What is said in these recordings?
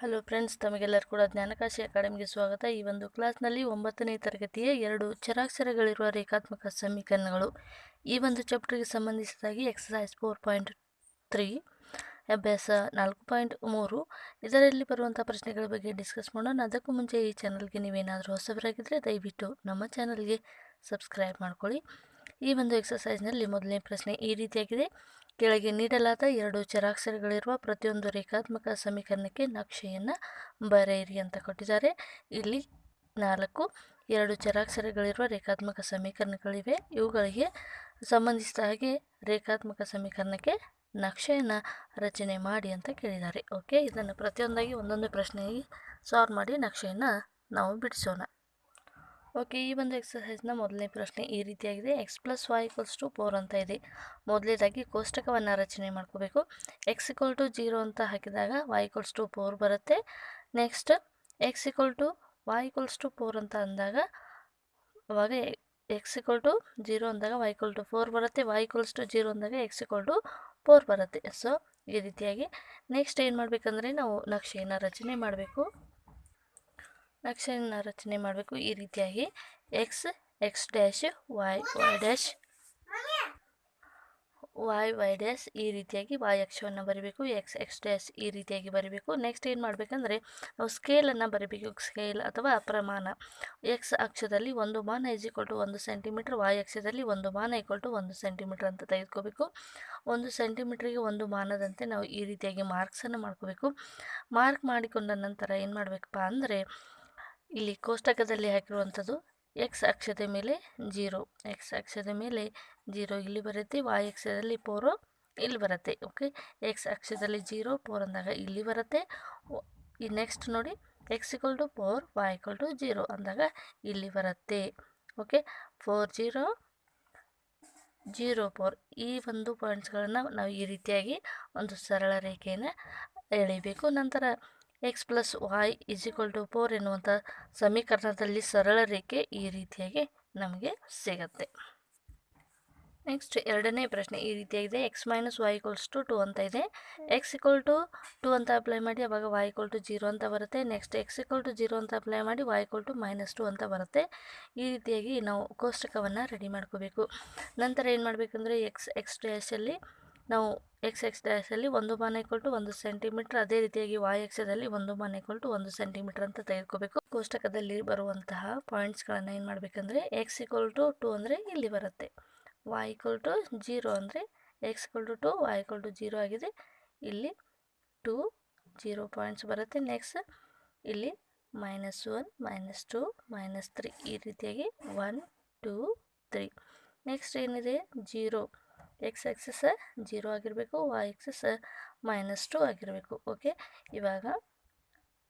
Hello friends ತಮಗೆಲ್ಲರೂ ಕೂಡ ಜ್ಞಾನಕಾಶಿ ಅಕಾಡೆಮಿಗೆ ಸ್ವಾಗತ. ಈ ಒಂದು ಕ್ಲಾಸ್ನಲ್ಲಿ ಒಂಬತ್ತನೇ ತರಗತಿಯ ಎರಡು ಚರಾಕ್ಷರಗಳಿರುವ ರೇಖಾತ್ಮಕ ಸಮೀಕರಣಗಳು. ಈ ಒಂದು ಚಾಪ್ಟರ್ಗೆ ಸಂಬಂಧಿಸಿದಾಗಿ ಎಕ್ಸಸೈಸ್ ಫೋರ್ ಪಾಯಿಂಟ್ ತ್ರೀ ಅಭ್ಯಾಸ ನಾಲ್ಕು ಪಾಯಿಂಟ್ ಮೂರು. ಇದರಲ್ಲಿ ಬರುವಂಥ ಪ್ರಶ್ನೆಗಳ ಬಗ್ಗೆ ಡಿಸ್ಕಸ್ ಮಾಡೋಣ. ಅದಕ್ಕೂ ಮುಂಚೆ ಈ ಚಾನಲ್ಗೆ ನೀವೇನಾದರೂ ಹೊಸಬರಾಗಿದ್ದರೆ ದಯವಿಟ್ಟು ನಮ್ಮ ಚಾನಲ್ಗೆ ಸಬ್ಸ್ಕ್ರೈಬ್ ಮಾಡ್ಕೊಳ್ಳಿ. ಈ ಒಂದು ಎಕ್ಸಸೈಸ್ನಲ್ಲಿ ಮೊದಲನೇ ಪ್ರಶ್ನೆ ಈ ರೀತಿಯಾಗಿದೆ. ಕೆಳಗೆ ನೀಡಲಾದ ಎರಡು ಚರಾಕ್ಷರಗಳಿರುವ ಪ್ರತಿಯೊಂದು ರೇಖಾತ್ಮಕ ಸಮೀಕರಣಕ್ಕೆ ನಕ್ಷೆಯನ್ನು ಬರೆಯಿರಿ ಅಂತ ಕೊಟ್ಟಿದ್ದಾರೆ. ಇಲ್ಲಿ ನಾಲ್ಕು, ಎರಡು ಚರಾಕ್ಷರಗಳಿರುವ ರೇಖಾತ್ಮಕ ಸಮೀಕರಣಗಳಿವೆ. ಇವುಗಳಿಗೆ ಸಂಬಂಧಿಸಿದ ಹಾಗೆ ರೇಖಾತ್ಮಕ ಸಮೀಕರಣಕ್ಕೆ ನಕ್ಷೆಯನ್ನು ರಚನೆ ಮಾಡಿ ಅಂತ ಕೇಳಿದ್ದಾರೆ. ಓಕೆ, ಇದನ್ನು ಪ್ರತಿಯೊಂದಾಗಿ ಒಂದೊಂದು ಪ್ರಶ್ನೆಗೆ ಸಾಲ್ವ್ ಮಾಡಿ ನಕ್ಷೆಯನ್ನು ನಾವು ಬಿಡಿಸೋಣ. ಓಕೆ, ಈ ಒಂದು ಎಕ್ಸಸೈಸ್ನ ಮೊದಲನೇ ಪ್ರಶ್ನೆ ಈ ರೀತಿಯಾಗಿದೆ. X plus Y equals to four ಅಂತ ಇದೆ. ಮೊದಲೇದಾಗಿ ಕೋಷ್ಟಕವನ್ನು ರಚನೆ ಮಾಡ್ಕೋಬೇಕು. ಎಕ್ಸ್ ಇಕ್ವಲ್ ಟು ಜೀರೋ ಅಂತ ಹಾಕಿದಾಗ ವೈ ಇಕ್ವಲ್ಸ್ ಟು ಫೋರ್ ಬರುತ್ತೆ. Next X equal to Y equals to four ಅಂತ ಅಂದಾಗ ಅವಾಗ ಎಕ್ಸ್ ಇಕ್ವಲ್ ಟು ಜೀರೋ ಅಂದಾಗ ವೈ ಇಕ್ವಲ್ ಟು ಫೋರ್ ಬರುತ್ತೆ. ವೈ ಇಕ್ವಲ್ಸ್ ಟು ಜೀರೋ ಅಂದಾಗ ಎಕ್ಸ್ ಇಕ್ವಲ್ ಟು ಫೋರ್ ಬರುತ್ತೆ. ಸೊ ಈ ರೀತಿಯಾಗಿ. ನೆಕ್ಸ್ಟ್ ಏನು ಮಾಡಬೇಕಂದ್ರೆ ನಾವು ನಕ್ಷೆಯನ್ನು ರಚನೆ ಮಾಡಬೇಕು. ನಕ್ಷೆಯನ್ನು ರಚನೆ ಮಾಡಬೇಕು ಈ ರೀತಿಯಾಗಿ. X X dash Y Y dash Y Y dash ಈ ರೀತಿಯಾಗಿ ವೈ ಅಕ್ಷವನ್ನು ಬರೀಬೇಕು. ಎಕ್ಸ್ ಎಕ್ಸ್ ಡ್ಯಾಶ್ ಈ ರೀತಿಯಾಗಿ ಬರೀಬೇಕು. ನೆಕ್ಸ್ಟ್ ಏನು ಮಾಡಬೇಕಂದ್ರೆ ನಾವು ಸ್ಕೇಲನ್ನು ಬರೀಬೇಕು. ಸ್ಕೇಲ್ ಅಥವಾ ಪ್ರಮಾಣ. ಎಕ್ಸ್ ಅಕ್ಷದಲ್ಲಿ ಒಂದು ಮಾನ ಈಕ್ವಲ್ ಟು ಒಂದು ಸೆಂಟಿಮೀಟ್ರ್ ವೈ ಅಕ್ಷದಲ್ಲಿ ಒಂದು ಮಾನ ಈಕ್ವಲ್ ಟು ಒಂದು ಸೆಂಟಿಮೀಟ್ರ್ ಅಂತ ತೆಗೆದುಕೋಬೇಕು. ಒಂದು ಸೆಂಟಿಮೀಟ್ರಿಗೆ ಒಂದು ಮಾನದಂತೆ ನಾವು ಈ ರೀತಿಯಾಗಿ ಮಾರ್ಕ್ಸನ್ನು ಮಾಡ್ಕೋಬೇಕು. ಮಾರ್ಕ್ ಮಾಡಿಕೊಂಡ ನಂತರ ಏನು ಮಾಡಬೇಕಪ್ಪ ಅಂದರೆ ಇಲ್ಲಿ ಕೋಷ್ಟಕದಲ್ಲಿ ಹಾಕಿರುವಂಥದ್ದು ಎಕ್ಸ್ ಅಕ್ಷದ ಮೇಲೆ ಜೀರೋ ಎಕ್ಸ್ ಅಕ್ಷದ ಮೇಲೆ ಜೀರೋ ಇಲ್ಲಿ ಬರುತ್ತೆ ವಾಯ್ ಅಕ್ಷದಲ್ಲಿ ಪೋರೋ ಇಲ್ಲಿ ಬರುತ್ತೆ ಓಕೆ ಎಕ್ಸ್ ಅಕ್ಷದಲ್ಲಿ ಜೀರೋ ಫೋರ್ ಅಂದಾಗ ಇಲ್ಲಿ ಬರುತ್ತೆ. ಈ ನೆಕ್ಸ್ಟ್ ನೋಡಿ X equal to four Y equal to zero ಅಂದಾಗ ಇಲ್ಲಿ ಬರುತ್ತೆ okay four zero zero four ಈ ಒಂದು ಪಾಯಿಂಟ್ಸ್ಗಳನ್ನು ನಾವು ಈ ರೀತಿಯಾಗಿ ಒಂದು ಸರಳ ರೇಖೆಯನ್ನು ಎಳಿಬೇಕು ನಂತರ. X plus Y is equal to four ಎನ್ನುವಂಥ ಸಮೀಕರಣದಲ್ಲಿ ಸರಳ ರೇಖೆ ಈ ರೀತಿಯಾಗಿ ನಮಗೆ ಸಿಗುತ್ತೆ. ನೆಕ್ಸ್ಟ್ ಎರಡನೇ ಪ್ರಶ್ನೆ ಈ ರೀತಿಯಾಗಿದೆ. X minus Y equals to two ಅಂತ ಇದೆ. ಎಕ್ಸ್ ಇಕ್ವಲ್ ಟು ಟು ಅಂತ ಅಪ್ಲೈ ಮಾಡಿ ಅವಾಗ ವೈ ಇಕ್ವಲ್ ಟು ಜೀರೋ ಅಂತ ಬರುತ್ತೆ. Next X equal to zero ಅಂತ ಅಪ್ಲೈ ಮಾಡಿ Y equal to minus two ಅಂತ ಬರುತ್ತೆ. ಈ ರೀತಿಯಾಗಿ ನಾವು ಕೋಷ್ಟಕವನ್ನು ರೆಡಿ ಮಾಡ್ಕೋಬೇಕು. ನಂತರ ಏನು ಮಾಡಬೇಕಂದ್ರೆ ಎಕ್ಸ್ ಎಕ್ಸ್ ಡ್ಯಾಶಲ್ಲಿ ನಾವು ಎಕ್ಸ್ ಎಕ್ಸ್ ಡ್ಯಾಶಲ್ಲಿ ಒಂದು ಮಾನ ಇಕ್ವಲ್ ಟು ಒಂದು ಸೆಂಟಿಮೀಟ್ರ್ ಅದೇ ರೀತಿಯಾಗಿ ವಾಯ್ ಎಕ್ಸದಲ್ಲಿ ಒಂದು ಮಾನ ಇಕ್ವಲ್ ಟು ಒಂದು ಸೆಂಟಿಮೀಟ್ರ್ ಅಂತ ತೆಗೆದುಕೋಬೇಕು. ಕೋಷ್ಟಕದಲ್ಲಿ ಬರುವಂತಹ ಪಾಯಿಂಟ್ಸ್ಗಳನ್ನು ಏನು ಮಾಡಬೇಕಂದ್ರೆ ಎಕ್ಸ್ ಇಕ್ವಲ್ ಟು ಟು ಅಂದರೆ ಇಲ್ಲಿ ಬರುತ್ತೆ. ವಾಯ್ ಇಕ್ವಲ್ ಟು ಜೀರೋ ಅಂದರೆ x equal to two y equal to zero ಆಗಿದೆ. ಇಲ್ಲಿ ಟು ಜೀರೋ ಪಾಯಿಂಟ್ಸ್ ಬರುತ್ತೆ. ನೆಕ್ಸ್ಟ್ ಇಲ್ಲಿ minus one minus two minus three ಈ ರೀತಿಯಾಗಿ ಒನ್ ಟೂ ತ್ರೀ ನೆಕ್ಸ್ಟ್ ಏನಿದೆ? ಜೀರೋ ಎಕ್ಸ್ ಎಕ್ಸಸ್ ಜೀರೋ ಆಗಿರಬೇಕು ವೈ ಎಕ್ಸಸ್ ಮೈನಸ್ ಟು ಆಗಿರಬೇಕು ಓಕೆ ಇವಾಗ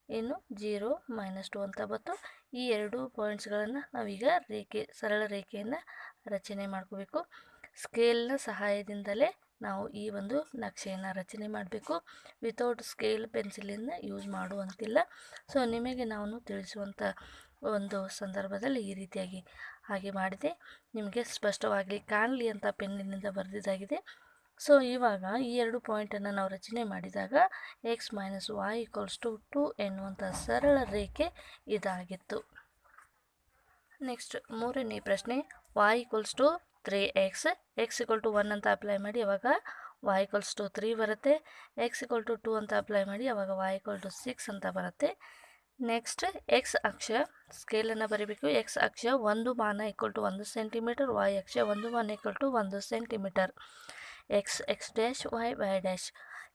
ಏನು ಜೀರೋ ಮೈನಸ್ ಟು ಅಂತ ಬಂತು ಈ ಎರಡು ಪಾಯಿಂಟ್ಸ್ಗಳನ್ನು ನಾವೀಗ ರೇಖೆ, ಸರಳ ರೇಖೆಯನ್ನು ರಚನೆ ಮಾಡ್ಕೋಬೇಕು. ಸ್ಕೇಲ್ನ ಸಹಾಯದಿಂದಲೇ ನಾವು ಈ ಒಂದು ನಕ್ಷೆಯನ್ನು ರಚನೆ ಮಾಡಬೇಕು. ವಿತೌಟ್ ಸ್ಕೇಲ್ ಪೆನ್ಸಿಲನ್ನು ಯೂಸ್ ಮಾಡುವಂತಿಲ್ಲ. ಸೊ ನಿಮಗೆ ನಾನು ತಿಳಿಸುವಂಥ ಒಂದು ಸಂದರ್ಭದಲ್ಲಿ ಈ ರೀತಿಯಾಗಿ ಹಾಗೆ ಮಾಡಿದೆ. ನಿಮಗೆ ಸ್ಪಷ್ಟವಾಗಲಿ ಕಾಣಲಿ ಅಂತ ಪೆನ್ನಿನಿಂದ ಬರೆದಿದ್ದಾಗಿದೆ. ಸೊ, ಇವಾಗ ಈ ಎರಡು ಪಾಯಿಂಟನ್ನು ನಾವು ರಚನೆ ಮಾಡಿದಾಗ x minus y equals to two ಎನ್ನುವಂಥ ಸರಳ ರೇಖೆ ಇದಾಗಿತ್ತು. ನೆಕ್ಸ್ಟ್ ಮೂರನೇ ಪ್ರಶ್ನೆ y equals to three x x equal to one ಅಂತ ಅಪ್ಲೈ ಮಾಡಿ, ಅವಾಗ ವಾಯ್ ಈಕ್ವಲ್ಸ್ ಟು ತ್ರೀ ಬರುತ್ತೆ. ಎಕ್ಸ್ ಈಕ್ವಲ್ ಟು ಟು ಅಂತ ಅಪ್ಲೈ ಮಾಡಿ, ಅವಾಗ ವಾಯ್ ಈಕ್ವಲ್ ಟು ಸಿಕ್ಸ್ ಅಂತ ಬರುತ್ತೆ. ನೆಕ್ಸ್ಟ್ ಎಕ್ಸ್ ಅಕ್ಷ ಸ್ಕೇಲನ್ನು ಬರೀಬೇಕು. ಎಕ್ಸ್ ಅಕ್ಷ ಒಂದು ಮಾನ ಈಕ್ವಲ್ ಟು ಒಂದು ಸೆಂಟಿಮೀಟರ್ ವಾಯ್ ಅಕ್ಷ ಒಂದು ಮಾನ ಈಕ್ವಲ್ ಟು ಒಂದು centimetre x x dash y y dash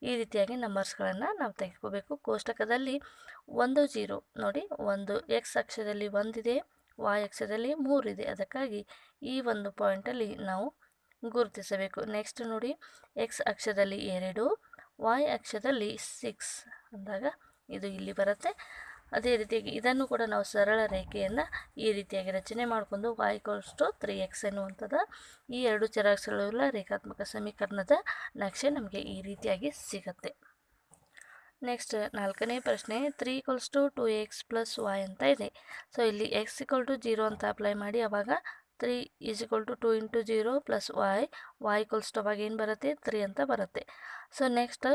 ಈ ರೀತಿಯಾಗಿ ನಂಬರ್ಸ್ಗಳನ್ನು ನಾವು ತೆಗೆದುಕೋಬೇಕು. ಕೋಷ್ಟಕದಲ್ಲಿ ಒಂದು ಜೀರೋ, ನೋಡಿ, ಒಂದು ಎಕ್ಸ್ ಅಕ್ಷದಲ್ಲಿ ಒಂದಿದೆ ವಾಯ್ ಅಕ್ಷದಲ್ಲಿ ಮೂರಿದೆ. ಅದಕ್ಕಾಗಿ ಈ ಒಂದು ಪಾಯಿಂಟಲ್ಲಿ ನಾವು ಗುರುತಿಸಬೇಕು. ನೆಕ್ಸ್ಟ್ ನೋಡಿ ಎಕ್ಸ್ ಅಕ್ಷದಲ್ಲಿ ಎರಡು ವಾಯ್ ಅಕ್ಷದಲ್ಲಿ ಸಿಕ್ಸ್ ಅಂದಾಗ ಇದು ಇಲ್ಲಿ ಬರುತ್ತೆ. ಅದೇ ರೀತಿಯಾಗಿ ಇದನ್ನು ಕೂಡ ನಾವು ಸರಳ ರೇಖೆಯನ್ನು ಈ ರೀತಿಯಾಗಿ ರಚನೆ ಮಾಡಿಕೊಂಡು ವಾಯ್ ಟು ತ್ರೀ ಎಕ್ಸ್ ಎನ್ನುವಂಥದ್ದು ಈ ಎರಡು ಚರಾಕ್ಷರಗಳ ರೇಖಾತ್ಮಕ ಸಮೀಕರಣದ ನಕ್ಷೆ ನಮಗೆ ಈ ರೀತಿಯಾಗಿ ಸಿಗುತ್ತೆ. ನೆಕ್ಸ್ಟ್ ನಾಲ್ಕನೇ ಪ್ರಶ್ನೆ three equals to two x plus y ಅಂತ ಇದೆ. ಸೊ ಇಲ್ಲಿ ಎಕ್ಸ್ ಇಕ್ವಲ್ ಟು ಜೀರೋ ಅಂತ ಅಪ್ಲೈ ಮಾಡಿ ಅವಾಗ three is equal to two into zero plus y y equals to ಅವಾಗ ಏನು ಬರುತ್ತೆ? ತ್ರೀ ಅಂತ ಬರುತ್ತೆ. ಸೊ ನೆಕ್ಸ್ಟ್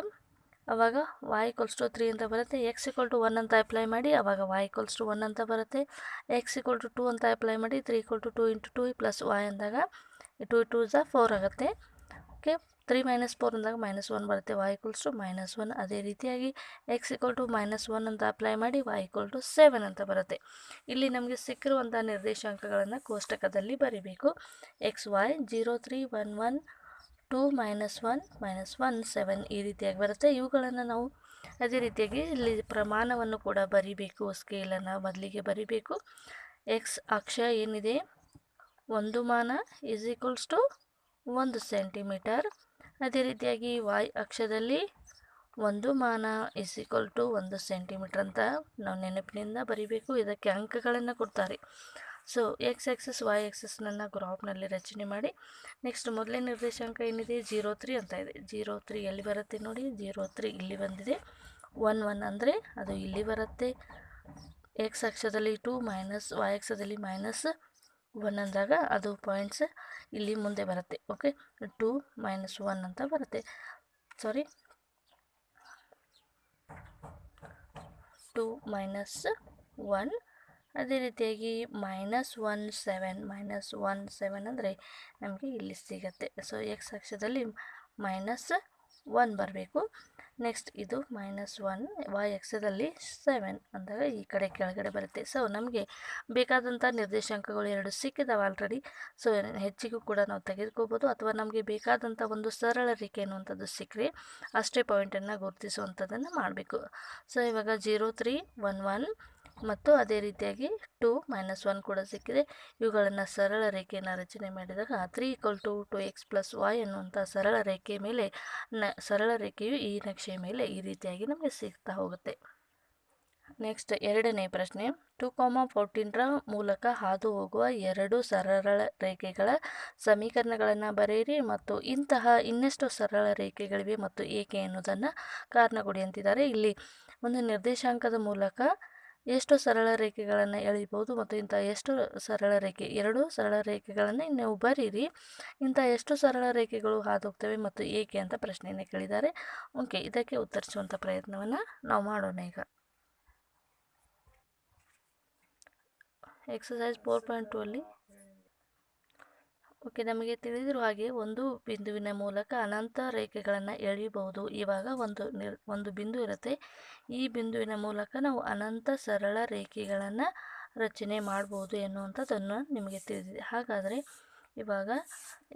ಅವಾಗ ವಾಯ್ ಈಕ್ವಲ್ಸ್ ಟು ತ್ರೀ ಅಂತ ಬರುತ್ತೆ ಎಕ್ಸ್ ಈಕ್ವಲ್ ಟು ಒನ್ ಅಂತ ಅಪ್ಲೈ ಮಾಡಿ, ಅವಾಗ ವಾಯ್ ಈಕ್ವಲ್ಸ್ ಟು ಒನ್ ಅಂತ ಬರುತ್ತೆ. ಎಕ್ಸ್ ಈಕ್ವಲ್ ಟು ಟು ಅಂತ ಅಪ್ಲೈ ಮಾಡಿ three equal to two into two plus y ಅಂದಾಗ ಟು ಟು ಝ ಫೋರ್ ಆಗುತ್ತೆ. ಓಕೆ ತ್ರೀ ಮೈನಸ್ ಫೋರ್ ಅಂದಾಗ ಮೈನಸ್ ಒನ್ ಬರುತ್ತೆ y equals to minus one ಅದೇ ರೀತಿಯಾಗಿ x equal to minus one ಅಂತ ಅಪ್ಲೈ ಮಾಡಿ ವಾಯ್ ಈಕ್ವಲ್ ಟು ಸೆವೆನ್ ಅಂತ ಬರುತ್ತೆ. ಇಲ್ಲಿ ನಮಗೆ ಸಿಕ್ಕಿರುವಂಥ ನಿರ್ದೇಶಾಂಕಗಳನ್ನು ಕೋಷ್ಟಕದಲ್ಲಿ ಬರೀಬೇಕು. X y zero three one one two minus one minus one seven ಈ ರೀತಿಯಾಗಿ ಬರುತ್ತೆ. ಇವುಗಳನ್ನು ನಾವು ಅದೇ ರೀತಿಯಾಗಿ ಇಲ್ಲಿ ಪ್ರಮಾಣವನ್ನು ಕೂಡ ಬರಿಬೇಕು ಸ್ಕೇಲನ್ನು ಮೊದಲಿಗೆ ಬರಿಬೇಕು. ಎಕ್ಸ್ ಅಕ್ಷ ಏನಿದೆ? ಒಂದು ಮಾನ ಈಸ್ ಈಕ್ವಲ್ಸ್ ಟು ಒಂದು ಸೆಂಟಿಮೀಟರ್ ಅದೇ ರೀತಿಯಾಗಿ ವಾಯ್ ಅಕ್ಷದಲ್ಲಿ ಒಂದು ಮಾನ ಇಸ್ ಈಕ್ವಲ್ ಟು ಒಂದು ಸೆಂಟಿಮೀಟರ್ ಅಂತ ನಾವು ನೆನಪಿನಿಂದ ಬರಿಬೇಕು. ಇದಕ್ಕೆ ಅಂಕಗಳನ್ನು ಕೊಡ್ತಾರೆ. ಸೊ ಎಕ್ಸ್ ಎಕ್ಸಸ್ ವೈ ಎಕ್ಸಸ್ನನ್ನು ಗ್ರಾಪ್ನಲ್ಲಿ ರಚನೆ ಮಾಡಿ ನೆಕ್ಸ್ಟ್ ಮೊದಲೇ ನಿರ್ದೇಶಾಂಕ ಏನಿದೆ? ಜೀರೋ ತ್ರೀ ಅಂತ ಇದೆ. ಜೀರೋ ತ್ರೀ ಎಲ್ಲಿ ಬರುತ್ತೆ ನೋಡಿ? ಜೀರೋ ತ್ರೀ ಇಲ್ಲಿ ಬಂದಿದೆ. ಒನ್ ಒನ್ ಅಂದರೆ ಅದು ಇಲ್ಲಿ ಬರುತ್ತೆ. ಎಕ್ಸ್ ಅಕ್ಷದಲ್ಲಿ ಟು ಮೈನಸ್ ವೈ ಎಕ್ಸದಲ್ಲಿ ಮೈನಸ್ ಒನ್ ಅಂದಾಗ ಅದು ಪಾಯಿಂಟ್ಸ್ ಇಲ್ಲಿ ಮುಂದೆ ಬರುತ್ತೆ. ಓಕೆ ಟು ಮೈನಸ್ ಒನ್ ಅಂತ ಬರುತ್ತೆ. ಸಾರಿ ಟು ಮೈನಸ್ ಒನ್ ಅದೇ ರೀತಿಯಾಗಿ minus one seven minus one seven ಅಂದರೆ ನಮಗೆ ಇಲ್ಲಿ ಸಿಗತ್ತೆ. ಸೊ ಎಕ್ಸ್ ಅಕ್ಷದಲ್ಲಿ ಮೈನಸ್ ಒನ್ ಬರಬೇಕು. ನೆಕ್ಸ್ಟ್ ಇದು ಮೈನಸ್ ಒನ್ ವೈ ಎಕ್ಸದಲ್ಲಿ ಸೆವೆನ್ ಅಂದಾಗ ಈ ಕಡೆ ಕೆಳಗಡೆ ಬರುತ್ತೆ. ಸೊ ನಮಗೆ ಬೇಕಾದಂಥ ನಿರ್ದೇಶಾಂಕಗಳು ಎರಡು ಸಿಕ್ಕಿದಾವೆ ಆಲ್ರೆಡಿ ಸೊ ಹೆಚ್ಚಿಗೂ ಕೂಡ ನಾವು ತೆಗೆದುಕೋಬೋದು. ಅಥವಾ ನಮಗೆ ಬೇಕಾದಂಥ ಒಂದು ಸರಳ ರೇಖೆ ಅನ್ನುವಂಥದ್ದು ಸಿಕ್ಕರೆ ಅಷ್ಟೇ ಪಾಯಿಂಟನ್ನು ಗುರುತಿಸುವಂಥದ್ದನ್ನು ಮಾಡಬೇಕು. ಸೊ ಇವಾಗ ಜೀರೋ ತ್ರೀ ಒನ್ ಒನ್ ಮತ್ತು ಅದೇ ರೀತಿಯಾಗಿ ಟು ಮೈನಸ್ ಒನ್ ಕೂಡ ಸಿಕ್ಕಿದೆ. ಇವುಗಳನ್ನು ಸರಳ ರೇಖೆಯನ್ನು ರಚನೆ ಮಾಡಿದಾಗ three equal to two x plus y ಅನ್ನುವಂಥ ಸರಳ ರೇಖೆ ಮೇಲೆ ನ, ಸರಳ ರೇಖೆಯು ಈ ನಕ್ಷೆಯ ಮೇಲೆ ಈ ರೀತಿಯಾಗಿ ನಮಗೆ ಸಿಗ್ತಾ ಹೋಗುತ್ತೆ. ನೆಕ್ಸ್ಟ್ ಎರಡನೇ ಪ್ರಶ್ನೆ. ಟು ಕಾಮ ಫೋರ್ಟೀನ್ರ ಮೂಲಕ ಹಾದು ಹೋಗುವ ಎರಡು ಸರಳ ರೇಖೆಗಳ ಸಮೀಕರಣಗಳನ್ನು ಬರೆಯಿರಿ ಮತ್ತು ಇಂತಹ ಇನ್ನೆಷ್ಟು ಸರಳ ರೇಖೆಗಳಿವೆ ಮತ್ತು ಏಕೆ ಎನ್ನುವುದನ್ನು ಕಾರಣ ಕೊಡಿ ಅಂತಿದ್ದಾರೆ. ಇಲ್ಲಿ ಒಂದು ನಿರ್ದೇಶಾಂಕದ ಮೂಲಕ ಎಷ್ಟು ಸರಳ ರೇಖೆಗಳನ್ನು ಎಳಿಬೋದು ಮತ್ತು ಇಂಥ ಎಷ್ಟು ಸರಳ ರೇಖೆ, ಎರಡು ಸರಳ ರೇಖೆಗಳನ್ನು ನೀವು ಬರೀರಿ. ಇಂಥ ಎಷ್ಟು ಸರಳ ರೇಖೆಗಳು ಹಾದು ಹೋಗ್ತವೆ ಮತ್ತು ಏಕೆ ಅಂತ ಪ್ರಶ್ನೆಯನ್ನು ಕೇಳಿದ್ದಾರೆ. ಓಕೆ, ಇದಕ್ಕೆ ಉತ್ತರಿಸುವಂಥ ಪ್ರಯತ್ನವನ್ನು ನಾವು ಮಾಡೋಣ ಈಗ. ಎಕ್ಸಸೈಸ್ ಫೋರ್ ಪಾಯಿಂಟ್ ಟು ಅಲ್ಲಿ ಓಕೆ, ನಮಗೆ ತಿಳಿದಿರುವ ಹಾಗೆ ಒಂದು ಬಿಂದುವಿನ ಮೂಲಕ ಅನಂತ ರೇಖೆಗಳನ್ನು ಎಳೆಯಬಹುದು. ಇವಾಗ ಒಂದು ಒಂದು ಬಿಂದು ಇರುತ್ತೆ. ಈ ಬಿಂದುವಿನ ಮೂಲಕ ನಾವು ಅನಂತ ಸರಳ ರೇಖೆಗಳನ್ನು ರಚನೆ ಮಾಡ್ಬೋದು ಎನ್ನುವಂಥದ್ದನ್ನು ನಿಮಗೆ ತಿಳಿದಿದೆ. ಹಾಗಾದರೆ ಇವಾಗ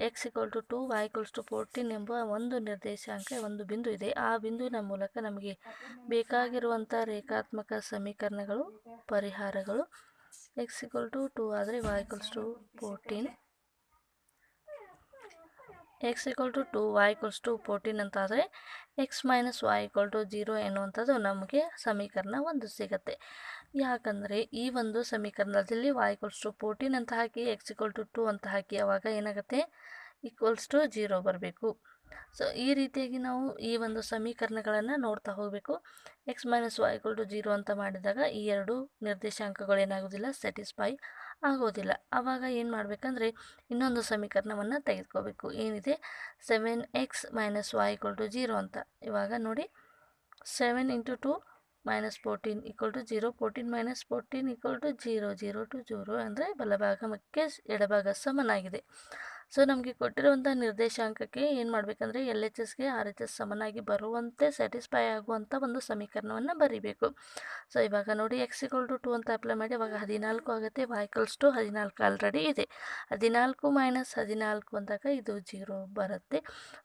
x equal to two y equals to fourteen ಎಂಬ ಒಂದು ನಿರ್ದೇಶಾಂಕ, ಒಂದು ಬಿಂದು ಇದೆ. ಆ ಬಿಂದುವಿನ ಮೂಲಕ ನಮಗೆ ಬೇಕಾಗಿರುವಂಥ ರೇಖಾತ್ಮಕ ಸಮೀಕರಣಗಳು, ಪರಿಹಾರಗಳು ಎಕ್ಸ್ ಇಕ್ವಲ್ ಟು ಟು ಆದರೆ y equals to fourteen x equal to two y equals to fourteen ಅಂತ ಆದರೆ x minus y equal to zero ಎನ್ನುವಂಥದ್ದು ನಮಗೆ ಸಮೀಕರಣ ಒಂದು ಸಿಗುತ್ತೆ. ಯಾಕಂದರೆ ಈ ಒಂದು ಸಮೀಕರಣದಲ್ಲಿ ವೈ ಈಕ್ವಲ್ಸ್ ಟು ಫೋರ್ಟೀನ್ ಅಂತ ಹಾಕಿ ಎಕ್ಸ್ ಈಕ್ವಲ್ ಟು ಟು ಅಂತ ಹಾಕಿ ಅವಾಗ ಏನಾಗುತ್ತೆ? ಈಕ್ವಲ್ಸ್ ಟು ಜೀರೋ ಬರಬೇಕು. ಸೊ ಈ ರೀತಿಯಾಗಿ ನಾವು ಈ ಒಂದು ಸಮೀಕರಣಗಳನ್ನು ನೋಡ್ತಾ ಹೋಗಬೇಕು. X minus y equal to zero ಅಂತ ಮಾಡಿದಾಗ ಈ ಎರಡು ನಿರ್ದೇಶಾಂಕಗಳು ಏನಾಗೋದಿಲ್ಲ ಸ್ಯಾಟಿಸ್ಫೈ ಆಗೋದಿಲ್ಲ. ಆವಾಗ ಏನು ಮಾಡಬೇಕಂದ್ರೆ ಇನ್ನೊಂದು ಸಮೀಕರಣವನ್ನು ತೆಗೆದುಕೋಬೇಕು. ಏನಿದೆ? Seven x minus y equal to zero ಅಂತ. ಇವಾಗ ನೋಡಿ. Seven into two minus fourteen equal to zero fourteen minus fourteen equal to zero zero to zero ಅಂದರೆ ಬಲಭಾಗ ಮತ್ತು ಎಡಭಾಗ ಸಮನಾಗಿದೆ. ಸೊ, ನಮಗೆ ಕೊಟ್ಟಿರುವಂಥ ನಿರ್ದೇಶಾಂಕಕ್ಕೆ ಏನು ಮಾಡಬೇಕಂದ್ರೆ ಎಲ್ ಎಚ್ ಎಸ್ಗೆ ಆರ್ ಎಚ್ ಎಸ್ ಸಮನಾಗಿ ಬರುವಂತೆ ಸ್ಯಾಟಿಸ್ಫೈ ಆಗುವಂಥ ಒಂದು ಸಮೀಕರಣವನ್ನು ಬರೀಬೇಕು. ಸೊ, ಇವಾಗ ನೋಡಿ ಎಕ್ಸ್ ಇಕ್ವಲ್ ಟು ಟು ಅಂತ ಅಪ್ಲೈ ಮಾಡಿ ಅವಾಗ ಹದಿನಾಲ್ಕು ಆಗುತ್ತೆ ವಾಯ್ಕಲ್ಸ್ ಟು ಹದಿನಾಲ್ಕು ಆಲ್ರೆಡಿ ಇದೆ. ಹದಿನಾಲ್ಕು ಮೈನಸ್ ಹದಿನಾಲ್ಕು ಅಂದಾಗ ಇದು ಜೀರೋ ಬರುತ್ತೆ.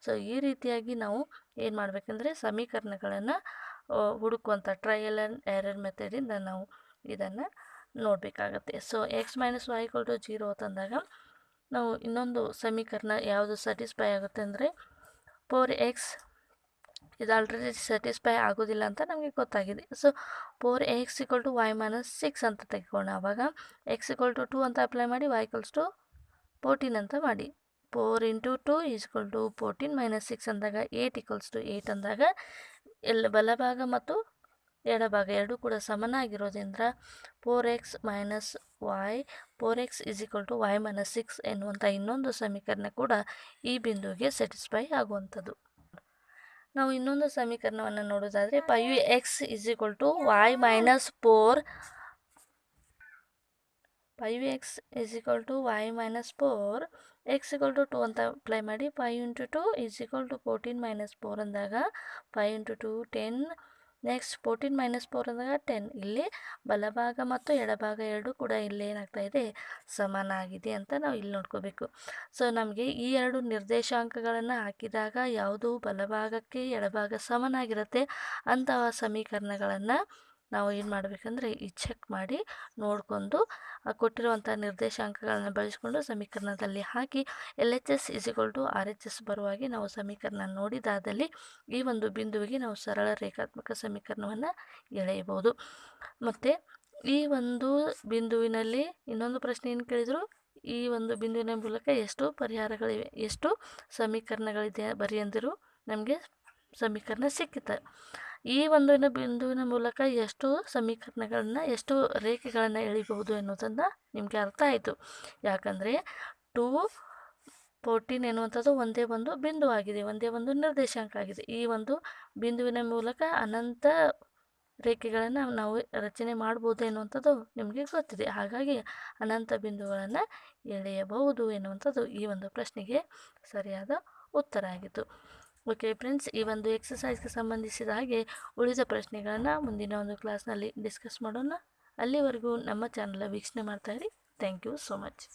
ಸೊ, ಈ ರೀತಿಯಾಗಿ ನಾವು ಏನು ಮಾಡಬೇಕಂದ್ರೆ ಸಮೀಕರಣಗಳನ್ನು ಹುಡುಕುವಂಥ ಟ್ರಯಲ್ ಆ್ಯಂಡ್ ಎರರ್ ಮೆಥಡಿಂದ ನಾವು ಇದನ್ನು ನೋಡಬೇಕಾಗತ್ತೆ. So x minus y equal to zero ತಂದಾಗ ನಾವು ಇನ್ನೊಂದು ಸಮೀಕರಣ ಯಾವುದು ಸ್ಯಾಟಿಸ್ಫೈ ಆಗುತ್ತೆ ಅಂದರೆ ಫೋರ್ ಎಕ್ಸ್ ಇದು ಆಲ್ರೆಡಿ ಸ್ಯಾಟಿಸ್ಫೈ ಆಗೋದಿಲ್ಲ ಅಂತ ನಮಗೆ ಗೊತ್ತಾಗಿದೆ. So four x equal to y minus six ಅಂತ ತೆಗೆದುಕೋಣ ಆವಾಗ ಎಕ್ಸ್ ಇಕ್ವಲ್ ಟು ಟು ಅಂತ ಅಪ್ಲೈ ಮಾಡಿ ವೈ ಇಕ್ವಲ್ಸ್ ಟು ಫೋರ್ಟೀನ್ ಅಂತ ಮಾಡಿ. Four into two is equal to fourteen minus six ಅಂದಾಗ ಏಯ್ಟ್ ಈಕ್ವಲ್ಸ್ ಟು ಏಯ್ಟ್ ಅಂದಾಗ, ಎಲ್ಲ ಬಲಭಾಗ ಮತ್ತು ಎಡಭಾಗ ಎರಡೂ ಕೂಡ ಸಮನಾಗಿರೋದ್ರಿಂದ four x minus y four x is equal to y minus six ಎನ್ನುವಂಥ ಇನ್ನೊಂದು ಸಮೀಕರಣ ಕೂಡ ಈ ಬಿಂದುವಿಗೆ ಸ್ಯಾಟಿಸ್ಫೈ ಆಗುವಂಥದ್ದು. ನಾವು ಇನ್ನೊಂದು ಸಮೀಕರಣವನ್ನು ನೋಡೋದಾದರೆ five x is equal to y minus four five x is equal to y minus four x equal to two ಅಂತ ಅಪ್ಲೈ ಮಾಡಿ five into two is equal to fourteen minus four ಅಂದಾಗ five into two ten next fourteen minus four ಅಂದಾಗ ten ಇಲ್ಲಿ ಬಲಭಾಗ ಮತ್ತು ಎಡಭಾಗ ಎರಡು ಕೂಡ ಇಲ್ಲಿ ಏನಾಗ್ತಾ ಇದೆ? ಸಮಾನಾಗಿದೆ ಅಂತ ನಾವು ಇಲ್ಲಿ ನೋಡ್ಕೋಬೇಕು. ಸೊ ನಮಗೆ ಈ ಎರಡು ನಿರ್ದೇಶಾಂಕಗಳನ್ನು ಹಾಕಿದಾಗ ಯಾವುದು ಬಲಭಾಗಕ್ಕೆ ಎಡಭಾಗ ಸಮನಾಗಿರುತ್ತೆ ಅಂತಹ ಸಮೀಕರಣಗಳನ್ನು ನಾವು ಏನು ಮಾಡಬೇಕಂದ್ರೆ ಈ ಚೆಕ್ ಮಾಡಿ ನೋಡಿಕೊಂಡು ಕೊಟ್ಟಿರುವಂಥ ನಿರ್ದೇಶಾಂಕಗಳನ್ನು ಬಳಸಿಕೊಂಡು ಸಮೀಕರಣದಲ್ಲಿ ಹಾಕಿ L H S is equal to R H S ಬರುವಾಗಿ ನಾವು ಸಮೀಕರಣ ನೋಡಿದಾದಲ್ಲಿ ಈ ಒಂದು ಬಿಂದುವಿಗೆ ನಾವು ಸರಳ ರೇಖಾತ್ಮಕ ಸಮೀಕರಣವನ್ನು ಎಳೆಯಬಹುದು. ಮತ್ತು ಈ ಒಂದು ಬಿಂದುವಿನಲ್ಲಿ ಇನ್ನೊಂದು ಪ್ರಶ್ನೆ ಏನು ಕೇಳಿದರು? ಈ ಒಂದು ಬಿಂದುವಿನ ಮೂಲಕ ಎಷ್ಟು ಪರಿಹಾರಗಳಿವೆ, ಎಷ್ಟು ಸಮೀಕರಣಗಳಿದೆ ಬರೆಯಂದಿರು ನಮಗೆ ಸಮೀಕರಣ ಸಿಕ್ಕಿತು. ಈ ಒಂದು ಬಿಂದುವಿನ ಮೂಲಕ ಎಷ್ಟು ಸಮೀಕರಣಗಳನ್ನು, ಎಷ್ಟು ರೇಖೆಗಳನ್ನು ಎಳಿಬಹುದು ಎನ್ನುವುದನ್ನು ನಿಮಗೆ ಅರ್ಥ ಆಯಿತು. ಯಾಕಂದರೆ ಟೂ ಫೋರ್ಟೀನ್ ಎನ್ನುವಂಥದ್ದು ಒಂದೇ ಒಂದು ಬಿಂದು ಆಗಿದೆ ಒಂದೇ ಒಂದು ನಿರ್ದೇಶಾಂಕ ಆಗಿದೆ. ಈ ಒಂದು ಬಿಂದುವಿನ ಮೂಲಕ ಅನಂತ ರೇಖೆಗಳನ್ನು ನಾವು ರಚನೆ ಮಾಡ್ಬೋದು ಎನ್ನುವಂಥದ್ದು ನಿಮಗೆ ಗೊತ್ತಿದೆ. ಹಾಗಾಗಿ ಅನಂತ ಬಿಂದುಗಳನ್ನು ಎಳೆಯಬಹುದು ಎನ್ನುವಂಥದ್ದು ಈ ಒಂದು ಪ್ರಶ್ನೆಗೆ ಸರಿಯಾದ ಉತ್ತರ ಆಗಿತ್ತು. ಓಕೆ ಫ್ರೆಂಡ್ಸ್, ಈ ಒಂದು ಎಕ್ಸಸೈಸ್ಗೆ ಸಂಬಂಧಿಸಿದ ಹಾಗೆ ಉಳಿದ ಪ್ರಶ್ನೆಗಳನ್ನು ಮುಂದಿನ ಒಂದು ಕ್ಲಾಸ್ನಲ್ಲಿ ಡಿಸ್ಕಸ್ ಮಾಡೋಣ. ಅಲ್ಲಿವರೆಗೂ ನಮ್ಮ ಚಾನಲ್ ವೀಕ್ಷಣೆ ಮಾಡ್ತಾಯಿರಿ ಥ್ಯಾಂಕ್ ಯು ಸೋ ಮಚ್